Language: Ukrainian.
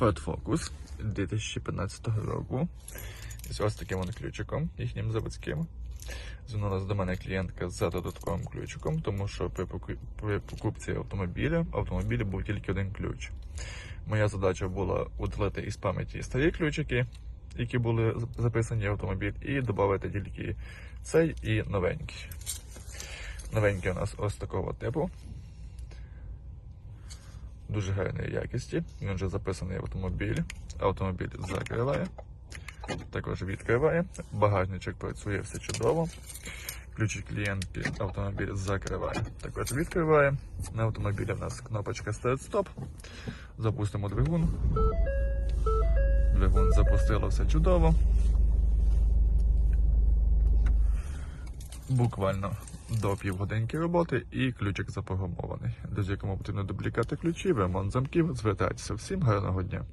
Ford Focus 2015 року. З ось таким от ключиком, їхнім заводським. Звернулася до мене клієнтка за додатковим ключиком, тому що при покупці автомобіля в автомобілі був тільки один ключ. Моя задача була удалити із пам'яті старі ключики, які були записані в автомобіль, і додати тільки цей і новенький. Новенький у нас ось такого типу. Дуже гарної якісті. Він вже записаний в автомобіль. Автомобіль закриває. Також відкриває. Багажничок працює все чудово. Ключі клієнтки автомобіль закриває. Також відкриває. На автомобілі в нас кнопочка старт-стоп. Запустимо двигун. Двигун запустило все чудово. Буквально до півгодинки роботи і ключик запрограмований. Друзі, кому потрібно дублікати ключів, ремонт замків, звертайтеся. Всім гарного дня!